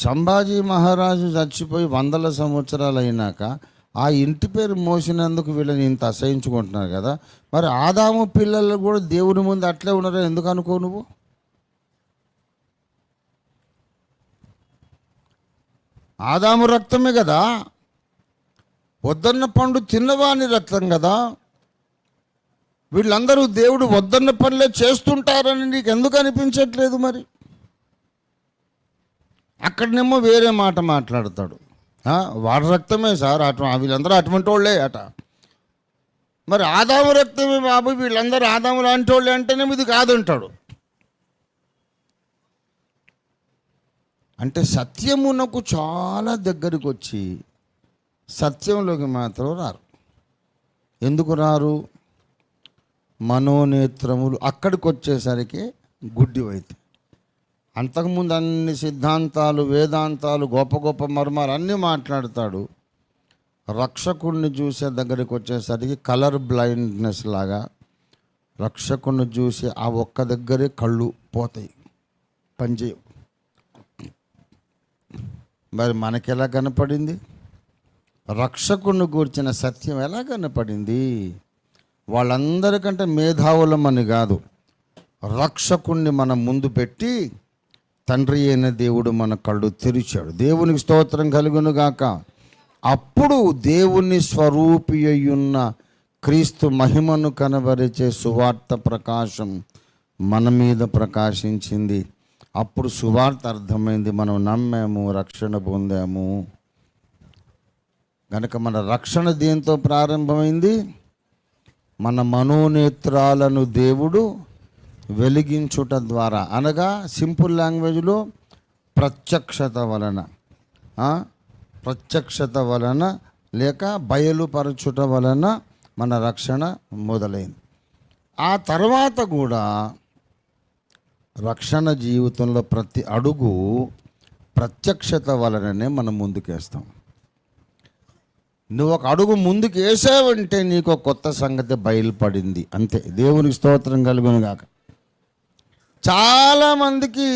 సంభాజీ మహారాజు చచ్చిపోయి వందల సంవత్సరాలు అయినాక ఆ ఇంటి పేరు మోసినందుకు వీళ్ళని ఇంత అసహించుకుంటున్నారు కదా. మరి ఆదాము పిల్లలు కూడా దేవుని ముందు అట్లే ఉన్నారో? ఎందుకు అనుకో నువ్వు? ఆదాము రక్తమే కదా. వద్దన్న పండు తిన్నవాని రక్తం కదా. వీళ్ళందరూ దేవుడు వద్దన్న పనులే చేస్తుంటారని నీకు ఎందుకు అనిపించట్లేదు మరి? అక్కడనేమో వేరే మాట మాట్లాడతాడు. ఆ, వాడి రక్తమే సార్ అటు వీళ్ళందరూ అటువంటి వాళ్ళే అట. మరి ఆదాము రక్తమే బాబు వీళ్ళందరూ ఆదాము లాంటి వాళ్ళే అంటేనే ఇది కాదంటాడు. అంటే సత్యమునకు చాలా దగ్గరికి వచ్చి సత్యంలోకి మాత్రం రారు. ఎందుకు రారు? మనోనేత్రములు అక్కడికి వచ్చేసరికి గుడ్డివైతే. అంతకుముందు అన్ని సిద్ధాంతాలు వేదాంతాలు గొప్ప గొప్ప మర్మాలు అన్నీ మాట్లాడతాడు. రక్షకుణ్ణి చూసే దగ్గరికి వచ్చేసరికి కలర్ బ్లైండ్నెస్ లాగా రక్షకుణ్ణి చూసి ఆ ఒక్క దగ్గరే కళ్ళు పోతాయి. పనిచేయవు మరి మనకెలా కనపడింది? రక్షకుణ్ణి గూర్చిన సత్యం ఎలా కనపడింది? వాళ్ళందరికంటే మేధావులమని కాదు రక్షకుణ్ణి మనం ముందు పెట్టి తండ్రి అయిన దేవుడు మన కళ్ళు తెరిచాడు. దేవునికి స్తోత్రం కలుగును గాక. అప్పుడు దేవుని స్వరూపి అయ్యున్న క్రీస్తు మహిమను కనబరిచే సువార్త ప్రకాశం మన మీద ప్రకాశించింది. అప్పుడు సువార్త అర్థమైంది మనం నమ్మాము రక్షణ పొందాము. కనుక మన రక్షణ దేంతో ప్రారంభమైంది? మన మనోనేత్రాలను దేవుడు వెలిగించుట ద్వారా. అనగా సింపుల్ లాంగ్వేజ్లో ప్రత్యక్షత వలన ప్రత్యక్షత వలన లేక బయలుపరచుట వలన మన రక్షణ మొదలైంది. ఆ తర్వాత కూడా రక్షణ జీవితంలో ప్రతి అడుగు ప్రత్యక్షత వలననే మనం ముందుకేస్తాం. నువ్వు ఒక అడుగు ముందుకు వేసావంటే నీకు కొత్త సంగతి బయలుపడింది. అంతే. దేవునికి స్తోత్రం కలుగును గాక చాలామందికి